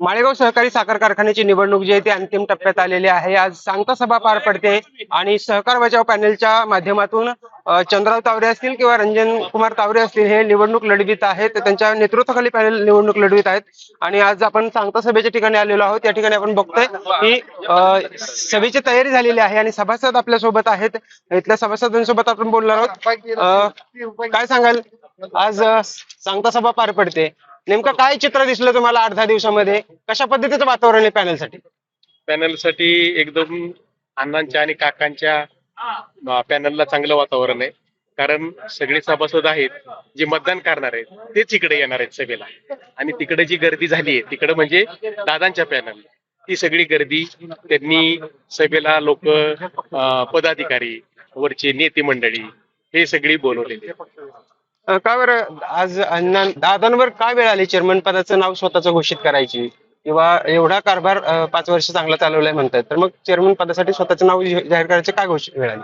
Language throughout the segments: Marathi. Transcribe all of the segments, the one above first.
माळेगाव सहकारी साखर कारखान्याची निवडणूक जी आहे ती अंतिम टप्प्यात आलेली आहे. आज सांगता सभा पार पडते आणि सहकार बचाव पॅनेलच्या माध्यमातून चंद्राव चंद्रराव तावरे असतील किंवा रंजन कुमार तावरे असतील हे निवडणूक लढवित आहेत. त्यांच्या नेतृत्वाखाली पॅनेल निवडणूक लढवित आहेत. आणि आज आपण सांगता सभेच्या ठिकाणी आलेलो आहोत. त्या ठिकाणी आपण बघतोय की सभेची तयारी झालेली आहे आणि सभासद आपल्यासोबत आहेत. इथल्या सभासदांसोबत आपण बोलणार आहोत. काय सांगाल? आज सांगता सभा पार पडते. नेमकं काय चित्र दिसलं तुम्हाला आठ दहा दिवसामध्ये? कशा पद्धतीचं वातावरण आहे पॅनलसाठी? पॅनलसाठी एकदम अण्णांच्या आणि काकांच्या पॅनलला चांगलं वातावरण आहे. कारण सगळे सभासद आहेत जे मतदान करणार आहेत तेच इकडे येणार आहेत सभेला. आणि तिकडे जी गर्दी झाली आहे तिकडे म्हणजे दादांच्या पॅनल. ती सगळी गर्दी त्यांनी सभेला लोक पदाधिकारी वरचे नेते मंडळी हे सगळी बोलवलेली आहे. अ, का बरं? आज अण्णा दादांवर काय वेळ आली? चेअरमन पदाचं नाव स्वतःचं घोषित करायची. किंवा एवढा कारभार अ, पाच वर्ष चांगला चालवलाय म्हणतात. तर मग चेअरमन पदासाठी स्वतःचं नाव जाहीर जाहीर करायचं काय घोषित वेळ आली?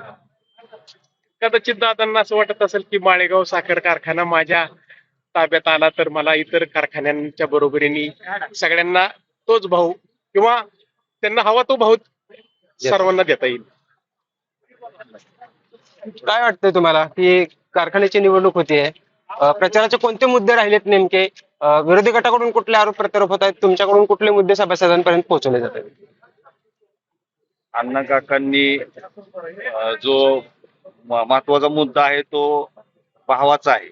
कदाचित दादांना असं वाटत असेल की माळेगाव साखर कारखाना माझ्या ताब्यात आला तर मला इतर कारखान्यांच्या बरोबरीने सगळ्यांना तोच भाऊ किंवा त्यांना हवा तो भाऊ सर्वांना देता येईल. काय वाटतंय तुम्हाला? की कारखान्याची निवडणूक होतीये. प्रचाराचे कोणते मुद्दे राहिलेत नेमके? विरोधी गटाकडून कुठले आरोप प्रत्यारोप होत आहेत? तुमच्याकडून कुठले मुद्दे सभासदांपर्यंत पोहोचवले जात आहेत? अण्णा काकांनी जो महत्त्वाचा मुद्दा आहे तो भावाचा आहे.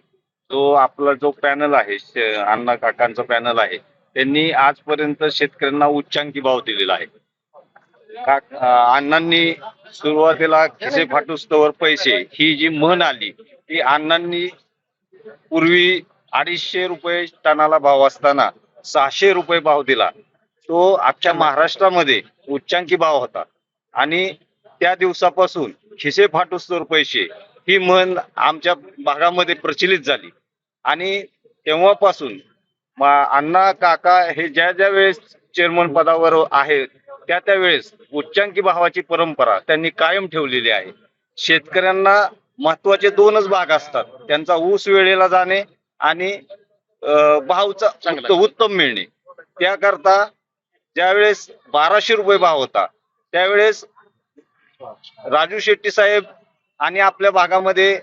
तो आपला जो पॅनल आहे अण्णा काकांचा पॅनल आहे त्यांनी आजपर्यंत शेतकऱ्यांना उच्चांकी भाव दिलेला आहे. का अण्णांनी सुरुवातीला खिसे फाटुस्तवर पैसे ही जी म्हण आली ती अण्णांनी पूर्वी अडीचशे रुपये टनाला भाव असताना सहाशे रुपये भाव दिला. तो अख्ख्या महाराष्ट्रामध्ये उच्चांकी भाव होता. आणि त्या दिवसापासून खिसे फाटुस्तोर पैसे ही म्हण आमच्या भागामध्ये प्रचलित झाली. आणि तेव्हापासून अण्णा काका हे ज्या ज्या वेळेस चेअरमन पदावर आहेत त्या त्या वेळेस उच्चांकी भावाची परंपरा त्यांनी कायम ठेवलेली आहे. शेतकऱ्यांना महत्त्वाचे दोनच भाग असतात. त्यांचा ऊस वेळेला जाणे आणि भावचा उत्तम मिळणे. त्याकरता ज्यावेळेस बाराशे रुपये भाव होता त्यावेळेस राजू शेट्टी साहेब आणि आपल्या भागामध्ये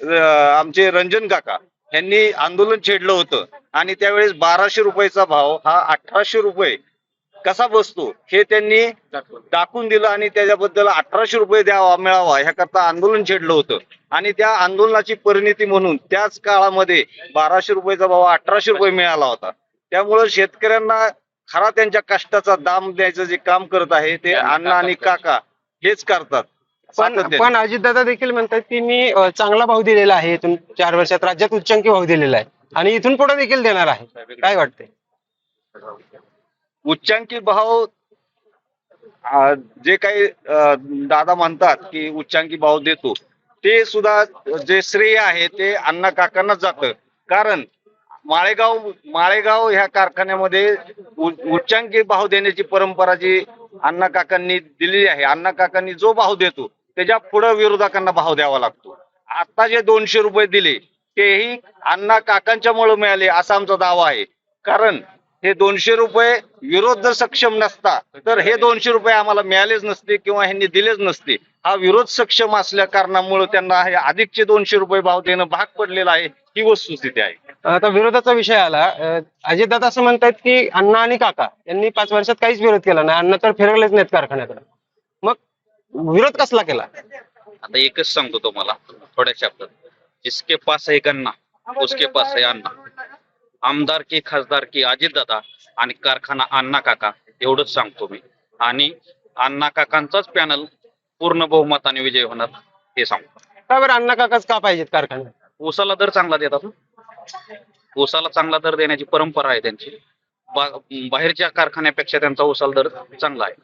आमचे रंजन काका यांनी आंदोलन छेडलं होतं आणि त्यावेळेस बाराशे रुपयाचा भाव हा अठराशे रुपये कसा बसतो हे त्यांनी दाखवून दिलं आणि त्याच्याबद्दल अठराशे रुपये द्यावा मिळावा ह्याकरता आंदोलन छेडलं होतं. आणि त्या आंदोलनाची परिणती म्हणून त्याच काळामध्ये बाराशे रुपयाचा भाव अठराशे रुपये मिळाला होता. त्यामुळं शेतकऱ्यांना खरा त्यांच्या कष्टाचा दाम द्यायचं जे काम करत आहे ते अण्णा आणि काका हेच करतात. पण. पण अजितदादा देखील म्हणतात की मी चांगला भाव दिलेला आहे इथून चार वर्षात राज्यात उच्चांकी भाव दिलेला आहे. आणि इथून पुढे देखील देणार आहे. काय वाटतंय? उच्चांकी भाव जे काही दादा म्हणतात की उच्चांकी भाव देतो ते सुद्धा जे श्रेय आहे ते अण्णा काकांनाच जातं. कारण माळेगाव माळेगाव ह्या कारखान्यामध्ये उच्चांकी भाव देण्याची परंपरा जी अण्णा काकांनी दिलेली आहे अण्णा काकांनी जो भाव देतो त्याच्या पुढे विरोधकांना भाव द्यावा लागतो. आता जे दोनशे रुपये दिले तेही अण्णा काकांच्यामुळे मिळाले असा आमचा दावा आहे. कारण हे दोनशे रुपये विरोध जर सक्षम नसता तर हे दोनशे रुपये आम्हाला मिळालेच नसते किंवा ह्यांनी दिलेच नसते. हा विरोध सक्षम असल्या कारणामुळे त्यांना हे अधिकचे दोनशे रुपये भाव देणं भाग पडलेलं आहे ही वस्तुस्थिती आहे. आता विरोधाचा विषय आला. अजितदादा असं म्हणतात की अण्णा आणि काका यांनी पाच वर्षात काहीच विरोध केला नाही. अण्णा तर फिरवलेच नाहीत कारखान्याकडे. मग विरोध कसला केला? आता एकच सांगतो तुम्हाला थोड्या शब्दात जिसके पास है गन्ना उसके पास है अन्ना आमदार की खासदार की अजितदादा आणि कारखाना अण्णा काका एवढंच सांगतो मी. आणि अण्णा काकांचाच पॅनल पूर्ण बहुमताने विजय होणार हे सांगतो. का बरं अण्णा काकाच का पाहिजेत कारखान्यात? ऊसाला दर चांगला देतात ना. ऊसाला चांगला दर देण्याची परंपरा आहे त्यांची. बा- बाहेरच्या कारखान्यापेक्षा त्यांचा ऊसाला दर चांगला आहे.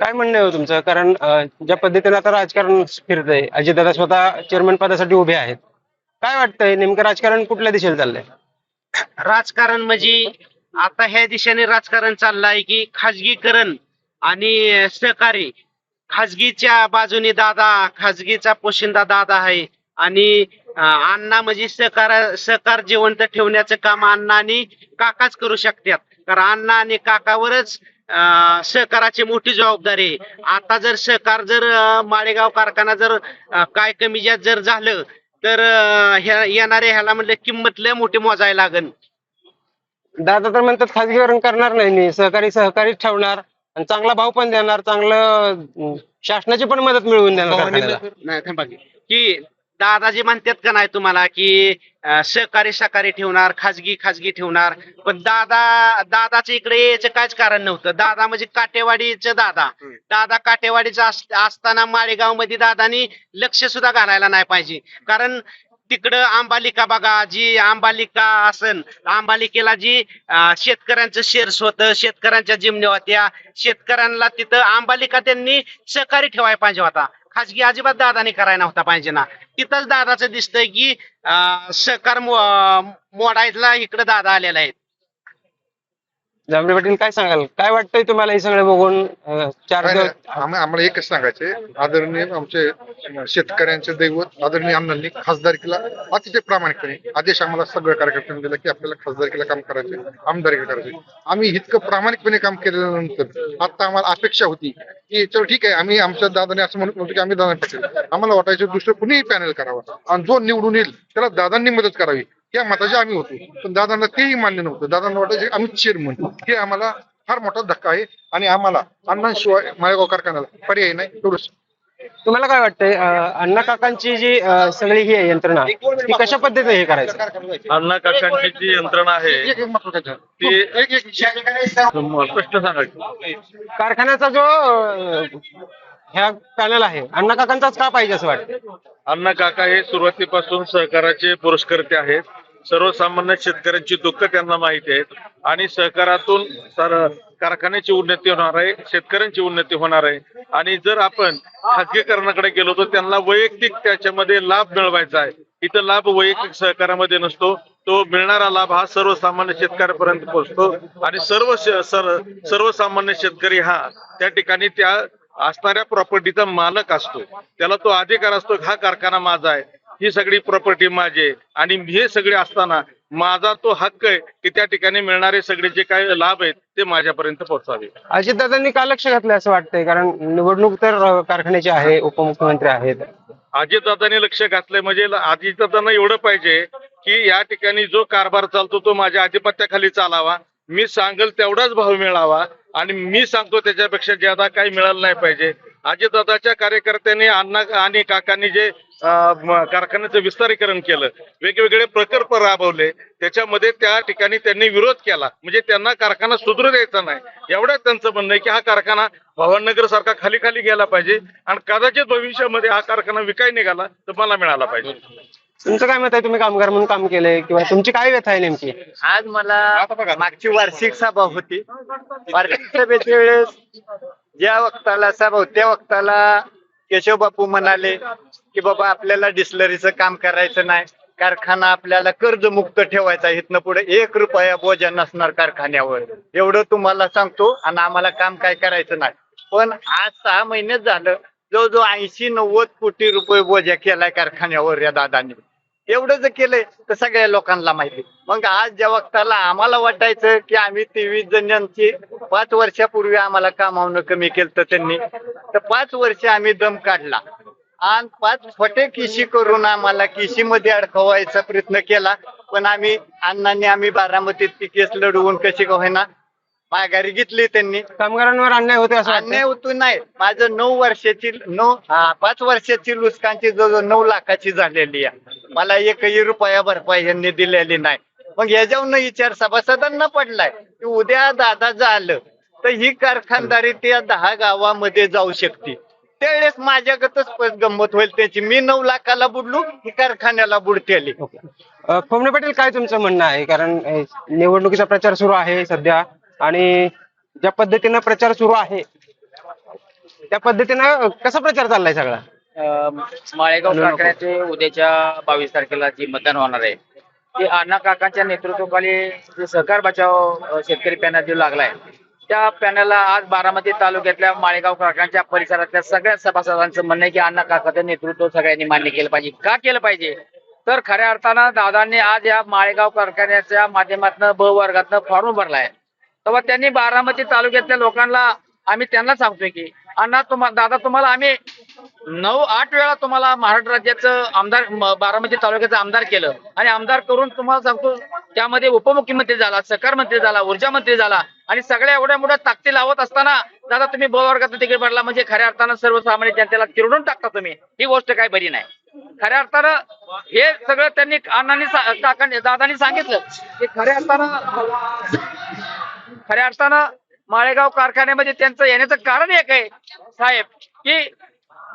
काय म्हणणं आहे हो तुमचं? कारण अ, ज्या पद्धतीने आता राजकारण फिरतंय अजितदादा स्वतः चेअरमन पदासाठी उभे आहेत. काय वाटतंय? नेमकं राजकारण कुठल्या दिशेला चाललंय? राजकारण म्हणजे आता ह्या दिशेने राजकारण चाललं आहे की खाजगीकरण आणि सहकारी खाजगीच्या बाजूने दादा खाजगीचा पोशिंदा दादा आहे आणि अण्णा म्हणजे सहकार सहकार जिवंत ठेवण्याचं काम अण्णा आणि काकाच करू शकतात. कारण अण्णा आणि काकावरच अं, सहकाराची मोठी जबाबदारी आहे. आता जर सहकार जर माळेगाव कारखाना जर काय कमी जास्त जर झालं तर ह्या येणाऱ्या ह्याला म्हणलं किंमत लय मोठी मोजायला लागन दादा तर म्हणतात खाजगीकरण करणार नाही मी सहकारी सहकारीच ठेवणार आणि चांगला भाव पण देणार चांगलं अं, शासनाची पण मदत मिळवून देणार कारखान्याला. नाही थांबा की. की दादाजी म्हणतात का नाही तुम्हाला की सहकारी सहकारी ठेवणार खाजगी खाजगी ठेवणार. पण दादा दादाचं इकडे यायचं काहीच कारण नव्हतं. दादा म्हणजे काटेवाडीचं दादा. दादा काटेवाडीचा अस- असताना माळेगावमध्ये दादानी लक्ष सुद्धा घालायला नाही पाहिजे. कारण तिकडं आंबालिका बघा जी आंबालिका असन आंबालिकेला जी शेतकऱ्यांचं शेअर्स होतं शेतकऱ्यांच्या जिमण्या होत्या शेतकऱ्यांना तिथं आंबालिका त्यांनी सहकारी ठेवायला पाहिजे होता. खाजगी अजिबात दादाने करायला नव्हता पाहिजे ना. तिथंच दादाचं दिसतंय की अं, सहकार मो- मोडायला इकडे दादा आलेला आहे. जांभळे पाटील काय सांगाल? काय वाटतंय तुम्हाला हे सगळं बघून? अं, चार काय दिवस नाही, आम्हा- आम्हाला एकच सांगायचे आदरणीय आमचे शेतकऱ्यांचे दैवत आदरणीय अण्णांनी खासदारकीला अतिशय प्रामाणिकपणे आदेश आम्हाला सगळ्या कार्यकर्त्यांनी दिला की आपल्याला खासदारकीला काम करायचे आमदारकी करायचे आम्ही इतकं प्रामाणिकपणे काम केल्यानंतर आता आम्हाला अपेक्षा होती की चलो ठीक आहे आम्ही आमच्या दादाने असं म्हणत नव्हतं की आम्ही दादा पाटील आम्हाला वाटायचं दुसरं कुणीही पॅनल करावं. आणि जो निवडून येईल त्याला दादांनी मदत करावी. या मताचे आम्ही होतो पण दादांना तेही मान्य नव्हतं दादांना वाटायचे की आम्ही चेअरमन हे आम्हाला फार मोठा धक्का आहे आणि आम्हाला अण्णांशिवाय माळेगाव कारखान्याला पर्याय नाही एवढंच तुम्हाला काय वाटतंय अं, अण्णा काकांची जी अं, सगळी ही आहे यंत्रणा ती कशा पद्धतीने हे करायचं अण्णा काकांची जी यंत्रणा आहे एक एक महत्वाचं ती एक एक स्पष्ट सांगायची कारखान्याचा जो अं, ह्या पॅनल आहे. अण्णा काकांचाच का पाहिजे असं वाटतं अण्णा काका हे सुरुवातीपासून सहकाराचे पुरस्कर्ते आहेत. सर्वसामान्य शेतकऱ्यांची दुःख त्यांना माहिती आहेत. आणि सहकारातून कारखान्याची उन्नती होणार आहे शेतकऱ्यांची उन्नती होणार आहे. आणि जर आपण खाजगीकरणाकडे गेलो तर त्यांना वैयक्तिक त्याच्यामध्ये लाभ मिळवायचा आहे. इथं लाभ वैयक्तिक सहकारामध्ये नसतो. तो मिळणारा लाभ हा सर्वसामान्य शेतकऱ्यापर्यंत पोहोचतो. आणि सर्व सर्वसामान्य शेतकरी हा त्या ठिकाणी त्या असणाऱ्या प्रॉपर्टीचा मालक असतो. त्याला तो अधिकार असतो हा कारखाना माझा आहे. ही सगळी प्रॉपर्टी माझी आहे. आणि हे सगळे असताना माझा तो हक्क आहे की त्या ठिकाणी मिळणारे सगळे जे काही लाभ आहेत ते माझ्यापर्यंत पोहोचावे. अजितदादांनी का लक्ष घातलं असं वाटतंय? कारण निवडणूक तर कारखान्याची आहे उपमुख्यमंत्री आहेत. अजितदादांनी लक्ष घातलंय म्हणजे अजितदादांना एवढं पाहिजे की या ठिकाणी जो कारभार चालतो तो माझ्या आधिपत्याखाली चालावा. मी सांगेल तेवढाच भाव मिळावा. आणि मी सांगतो त्याच्यापेक्षा ज्यादा काही मिळालं नाही पाहिजे. अजितदादाच्या कार्यकर्त्यांनी अण्णा आणि काकांनी जे कारखान्याचं विस्तारीकरण केलं वेगवेगळे प्रकल्प राबवले त्याच्यामध्ये त्या ठिकाणी त्यांनी विरोध केला. म्हणजे त्यांना कारखाना सुधरू द्यायचा नाही. एवढंच त्यांचं म्हणणं आहे की हा कारखाना भवाननगर सारखा खाली खाली गेला पाहिजे. आणि कदाचित भविष्यामध्ये हा कारखाना विकाय निघाला तर मला मिळाला पाहिजे. तुमचं काय मत आहे? तुम्ही कामगार म्हणून काम केलंय किंवा तुमची काय व्यथा आहे नेमकी? आज मला मागची वार्षिक सभा होती. वार्षिक सभेच्या वेळेस ज्या वक्ताला सभा होती त्या वक्ताला केशव बापू म्हणाले की बाबा आपल्याला डिस्लरीचं काम करायचं नाही. कारखाना आपल्याला कर्जमुक्त ठेवायचा इथनं पुढे एक रुपया बोजा नसणार कारखान्यावर. एवढं तुम्हाला सांगतो आणि आम्हाला काम काय करायचं नाही. पण आज सहा महिनेच झालं. जवळजवळ ऐंशी नव्वद कोटी रुपये बोजा केलाय कारखान्यावर या दादांनी. एवढं जर केलंय तर सगळ्या लोकांना माहिती. मग आज ज्या वक्ताला आम्हाला वाटायचं की आम्ही तेवीस जणांची पाच वर्षापूर्वी आम्हाला कामावणं कमी केलं त्यांनी तर पाच वर्ष आम्ही दम काढला. आणि पाच खोटे किशी करून आम्हाला किशीमध्ये अडकवायचा प्रयत्न केला पण आम्ही अण्णांनी आम्ही बारामतीत ती केस लढवून कशी का होईना माघारी घेतली त्यांनी. कामगारांवर अन्याय होते असं अन्याय होतो नाही. माझं नऊ वर्षाची नऊ हा, पाच वर्षाची लुचकांची जवळजवळ नऊ लाखाची झालेली आहे. मला एकही रुपया भरपाई यांनी दिलेली नाही. मग याच्यावर विचार सभासदांना पडलाय. की उद्या दादा झालं तर ही कारखानदारी त्या दहा गावामध्ये जाऊ शकते. त्यावेळेस माझ्याकडच गंमत होईल त्याची. मी नऊ लाखाला बुडलो ही कारखान्याला बुडतेली. आली खोमणे पाटील काय तुमचं म्हणणं आहे? कारण निवडणुकीचा प्रचार सुरू आहे सध्या आणि ज्या पद्धतीनं प्रचार सुरू आहे त्या पद्धतीनं कसा प्रचार चाललाय सगळा? माळेगाव. कारखान्याचे उद्याच्या बावीस तारखेला जे मतदान होणार आहे ते अण्णा काकांच्या नेतृत्वाखाली जे सहकार बचाव शेतकरी पॅनल जो लागलाय त्या पॅनलला आज बारामती तालुक्यातल्या माळेगाव कारखान्याच्या परिसरातल्या सगळ्या सभासदांचं म्हणणं आहे की अण्णा काकाचं नेतृत्व सगळ्यांनी मान्य केलं पाहिजे. का केलं पाहिजे? तर खऱ्या अर्थानं दादांनी आज या माळेगाव कारखान्याच्या माध्यमातून ब वर्गातनं फॉर्म भरलाय. तेव्हा त्यांनी बारामती तालुक्यातल्या लोकांना आम्ही त्यांना सांगतोय की अण्णा तुम्हाला दादा तुम्हाला आम्ही नऊ आठ वेळा तुम्हाला महाराष्ट्र राज्याचं आमदार बारामती तालुक्याचं आमदार केलं. आणि आमदार करून तुम्हाला सांगतो त्यामध्ये उपमुख्यमंत्री झाला सहकार मंत्री झाला ऊर्जा मंत्री झाला. आणि सगळ्या एवढ्या मोठ्या ताकदी लावत असताना दादा तुम्ही ब वर्गाचं तिकीट भरला म्हणजे खऱ्या अर्थानं सर्वसामान्य जनतेला चिरडून टाकता तुम्ही. ही गोष्ट काय बरी नाही. खऱ्या अर्थानं हे सगळं त्यांनी अण्णांनी सा- दादांनी सांगितलं. की खऱ्या अर्थानं खऱ्या अर्थानं माळेगाव कारखान्यामध्ये त्यांचं येण्याचं कारण एक आहे साहेब की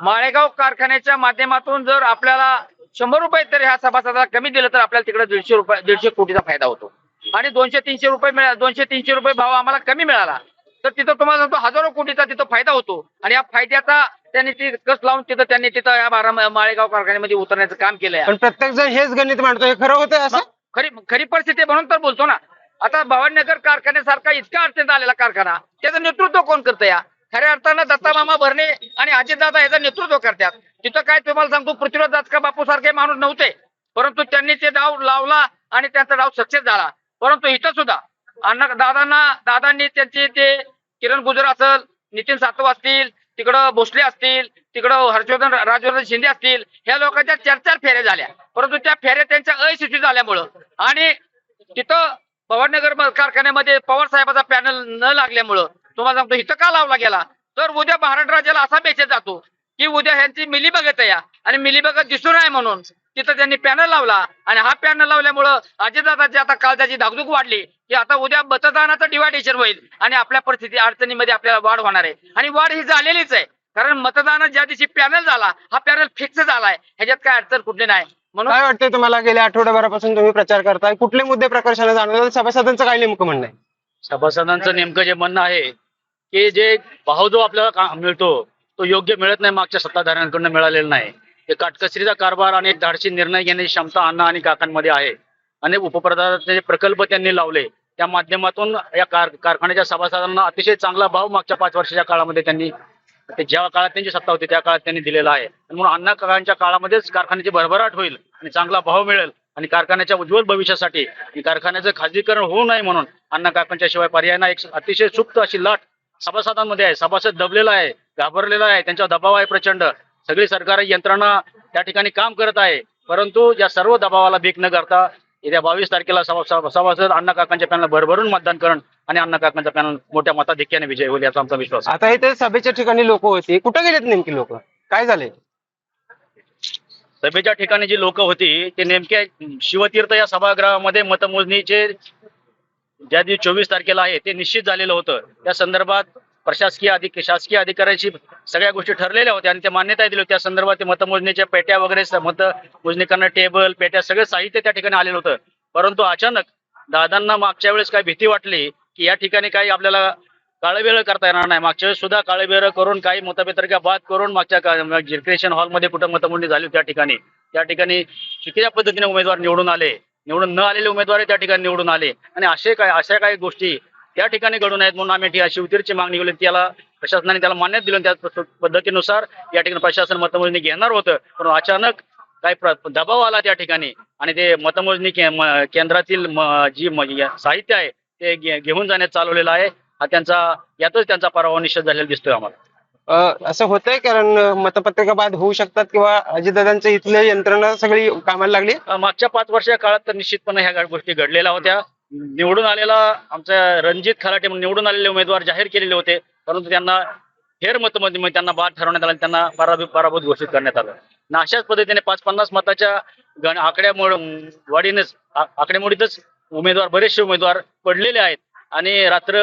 माळेगाव कारखान्याच्या माध्यमातून जर आपल्याला शंभर रुपये तर ह्या सभासदाला कमी दिलं तर आपल्याला तिकडे दीडशे रुपये दीडशे कोटीचा फायदा होतो. आणि दोनशे तीनशे रुपये मिळा दोनशे तीनशे रुपये भाव आम्हाला कमी मिळाला तर तिथं तुम्हाला सांगतो हजारो कोटीचा तिथं फायदा होतो. आणि या फायद्याचा त्यांनी ती कस लावून तिथं त्यांनी तिथं या बारा माळेगाव कारखान्यामध्ये उतरण्याचं काम केलंय. पण प्रत्येक जण हेच गणित मांडतो हे खरं होतं असं? खरी खरी परिस्थिती म्हणून तर बोलतो ना. आता भवानीनगर कारखान्यासारखा इतका अडचणीत आलेला कारखाना त्याचं नेतृत्व कोण करतं या? खऱ्या अर्थानं दत्ता मामा भरणे आणि अजितदादा याचं नेतृत्व करतात. तिथं काय तुम्हाला सांगतो पृथ्वीराज दासका बापू सारखे माणूस नव्हते परंतु त्यांनी ते डाव लावला आणि त्यांचा डाव सक्सेस झाला. परंतु इथं सुद्धा अण्णा दादांना दादांनी त्यांचे ते किरण गुजर असेल नितीन सातव असतील तिकडं भोसले असतील तिकडं हर्षवर्धन राजवर्धन शिंदे असतील ह्या लोकांच्या चार चार फेऱ्या झाल्या. परंतु त्या फेऱ्या त्यांच्या अयशस्वी झाल्यामुळं. आणि तिथं पवारनगर कारखान्यामध्ये पवार साहेबाचा पॅनल न लागल्यामुळं तुम्हाला सांगतो इथं का लावला गेला? तर उद्या महाराष्ट्र राज्याला असा मेसेज जातो की उद्या ह्यांची मिली बघत या. आणि मिली बघत दिसून आहे म्हणून तिथं त्यांनी पॅनल लावला. आणि हा पॅनल लावल्यामुळं अजितदादाची आता काल त्याची धाकधूक वाढली की आता उद्या मतदानाचं डिवायडेशन होईल आणि आपल्या परिस्थिती अडचणीमध्ये आपल्याला वाढ होणार आहे. आणि वाढ ही झालेलीच आहे. कारण मतदानात ज्या दिवशी पॅनल झाला हा पॅनल फिक्स झालाय. ह्याच्यात काय अडचण कुठली नाही. काय वाटतंय तुम्हाला? गेल्या आठवड्याभरापासून तुम्ही प्रचार करताय. कुठले मुद्दे प्रकर्षाने जाणवतात सभासदांचं काय नेमकं म्हणणं आहे? सभासदांचं नेमकं जे म्हणणं आहे की जे भाव जो आपल्याला का- मिळतो तो योग्य मिळत नाही मागच्या सत्ताधाऱ्यांकडून मिळालेला नाही. ते काटकसरीचा कारभार आणि एक धाडसी निर्णय घेण्याची क्षमता अण्णा आणि काकांमध्ये आहे. आणि उपप्रधानाचे जे प्रकल्प त्यांनी लावले त्या माध्यमातून या कार कारखान्याच्या सभासदांना अतिशय चांगला भाव मागच्या पाच वर्षाच्या काळामध्ये त्यांनी ते ज्या काळात त्यांची सत्ता होती त्या काळात त्यांनी दिलेला आहे. म्हणून अण्णा काकांच्या काळामध्येच कारखान्याची भरभराट होईल आणि चांगला भाव मिळेल आणि कारखान्याच्या उज्ज्वल भविष्यासाठी आणि कारखान्याचं खाजगीकरण होऊ नये म्हणून अण्णा काकांच्या शिवाय पर्याय एक अतिशय सुप्त अशी लाट सभासदांमध्ये आहे. सभासद दबलेला आहे घाबरलेला आहे त्यांचा दबाव आहे प्रचंड. सगळी सरकारी यंत्रणा त्या ठिकाणी काम करत आहे. परंतु या सर्व दबावाला भीक न करता येत्या बावीस तारखेला सभा- सभा- सभासद अण्णा काकांच्या पॅनला भरभरून मतदान करण आणि अण्णा काकांचा पॅनल मोठ्या मताधिक्याने विजय होईल याचा आमचा विश्वास आहे. आता इथे सभेच्या ठिकाणी लोक होती. कुठे गेलेत नेमकी लोक? काय झाले सभेच्या ठिकाणी जी लोक होती ते नेमके शिवतीर्थ या सभागृहामध्ये मतमोजणीचे ज्या दिवशी चोवीस तारखेला आहे ते निश्चित झालेलं होतं. त्या संदर्भात प्रशासकीय अधिक शासकीय अधिकाऱ्यांशी सगळ्या गोष्टी ठरलेल्या होत्या आणि ते मान्यता दिली होती. त्या संदर्भात ते मतमोजणीच्या पेट्या वगैरे स- मतमोजणी करणार टेबल पेट्या सगळं साहित्य त्या ठिकाणी आलेलं होतं. परंतु अचानक दादांना मागच्या वेळेस काय भीती वाटली की या ठिकाणी काही आपल्याला काळेबेळ करता येणार नाही. मागच्या वेळेस सुद्धा काळेबेळ करून काही मतपत्रिका बाद करून मागच्या क्रिएशन हॉलमध्ये कुठं मतमोजणी झाली त्या ठिकाणी. त्या ठिकाणी चुकीच्या पद्धतीने उमेदवार निवडून आले. निवडून न आलेले उमेदवार त्या ठिकाणी निवडून आले. आणि असे काय अशा काही गोष्टी त्या ठिकाणी घडून आहेत म्हणून आम्ही शिवतीरची मागणी केली. त्याला प्रशासनाने त्याला मान्यता दिली त्या पद्धतीनुसार या ठिकाणी प्रशासन मतमोजणी घेणार होतं. पण अचानक काही प्र- दबाव आला त्या ठिकाणी. आणि ते मतमोजणी के- केंद्रातील जी म- साहित्य आहे ते घेऊन जाण्यात चालवलेलं आहे. हा त्यांचा यातच त्यांचा पराभव निश्चित झालेला दिसतोय आम्हाला. असं होतंय कारण मतपत्रिका बाद होऊ शकतात किंवा अजितदादांच्या इथले यंत्रणा सगळी कामाला लागली? मागच्या पाच वर्षाच्या काळात तर निश्चितपणे ह्या गोष्टी घडलेल्या होत्या. निवडून आलेला आमचा रणजित खराटे म्हणून निवडून आलेले उमेदवार जाहीर केलेले होते. परंतु त्यांना फेर मतमध्ये त्यांना बाद ठरवण्यात आलं त्यांना पराभूत पराभूत घोषित करण्यात आलं. आणि अशाच पद्धतीने पाच पन्नास मताच्या गण आकड्यामुळे वाढीनेच आकडेमोडीतच उमेदवार बरेचसे उमेदवार पडलेले आहेत. आणि रात्र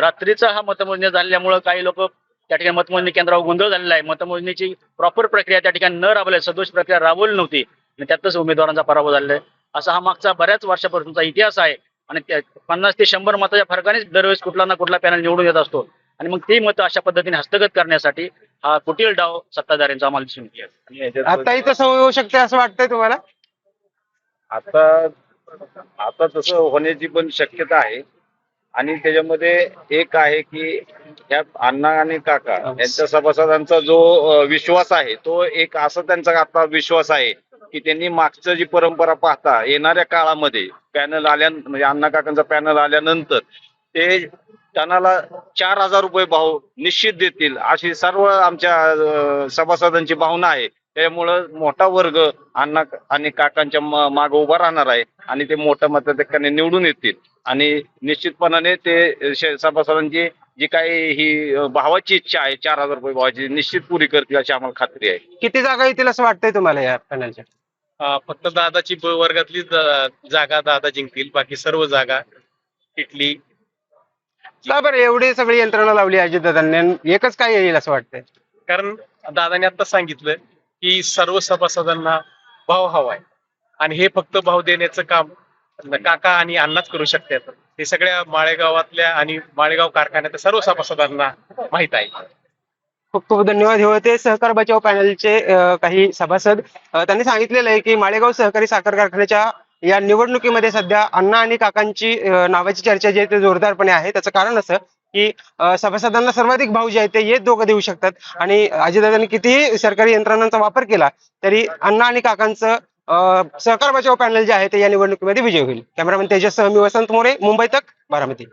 रात्रीचा हा मतमोजणी झाल्यामुळं काही लोक त्या ठिकाणी मतमोजणी केंद्रावर गोंधळ झालेला आहे. मतमोजणीची प्रॉपर प्रक्रिया त्या ठिकाणी न राबवल्या सदोष प्रक्रिया राबवली नव्हती. आणि त्यातच उमेदवारांचा पराभव झालेला आहे. असा हा मागचा बऱ्याच वर्षापासूनचा इतिहास आहे. आणि त्या पन्नास ते शंभर मताच्या फरकानेच दरवेळेस कुठला ना कुठला पॅनल निवडून येत असतो. आणि मग ती मतं अशा पद्धतीने हस्तगत करण्यासाठी हा कुटील डाव सत्ताधाऱ्यांचा आम्हाला दिसून आता सवय होऊ शकते असं वाटतंय तुम्हाला? आता आता तसं होण्याची पण शक्यता आहे. आणि त्याच्यामध्ये एक आहे की ह्या अण्णा आणि काका यांच्या सभासदांचा जो अ, विश्वास आहे तो एक असा त्यांचा आता विश्वास आहे की त्यांनी मागचं जी परंपरा पाहता येणाऱ्या काळामध्ये पॅनल आल्या म्हणजे अण्णा काकांचा पॅनल आल्यानंतर ते टनाला चार हजार रुपये भाव निश्चित देतील अशी सर्व आमच्या सभासदांची भावना आहे. त्यामुळं मोठा वर्ग अण्णा आणि काकांच्या मागे उभा राहणार आहे आणि ते मोठ्या मताधिक्याने निवडून येतील. आणि निश्चितपणाने ते सभासदांची जी काही ही भावाची इच्छा आहे चार हजार रुपये भावाची निश्चित पुरी करतील अशी आम्हाला खात्री आहे. किती जागा येतील असं वाटतंय तुम्हाला या पॅनलच्या फक्त दादाची ब वर्गातली जागा दादा जिंकतील. बाकी सर्व जागा इटली बरं? एवढी सगळी यंत्रणा लावली अजितदादांनी एकच काय येईल असं वाटतंय? कारण दादाने आता सांगितलं की सर्व सभासदांना भाव हवाय. आणि हे फक्त भाव देण्याचं काम काका आणि अण्णाच करू शकतात. हे सगळ्या माळेगावातल्या आणि माळेगाव कारखान्यात सर्व सभासदांना माहीत आहे. खूप खूप धन्यवाद. हे होते सहकार बचाव पॅनलचे काही सभासद. त्यांनी सांगितलेलं आहे की माळेगाव सहकारी साखर कारखान्याच्या या निवडणुकीमध्ये सध्या अण्णा आणि काकांची नावाची चर्चा जी आहे ते जोरदारपणे आहे. त्याचं कारण असं की सभासदांना सर्वाधिक भाव जे आहेत ते हे दोघं देऊ शकतात. आणि अजितदादांनी कितीही सरकारी यंत्रणांचा वापर केला तरी अण्णा आणि काकांचं अं, सहकार बचाव पॅनल जे आहे ते या निवडणुकीमध्ये विजय होईल. कॅमेरामॅन तेजस सह मी वसंत मोरे मुंबई तक बारामती.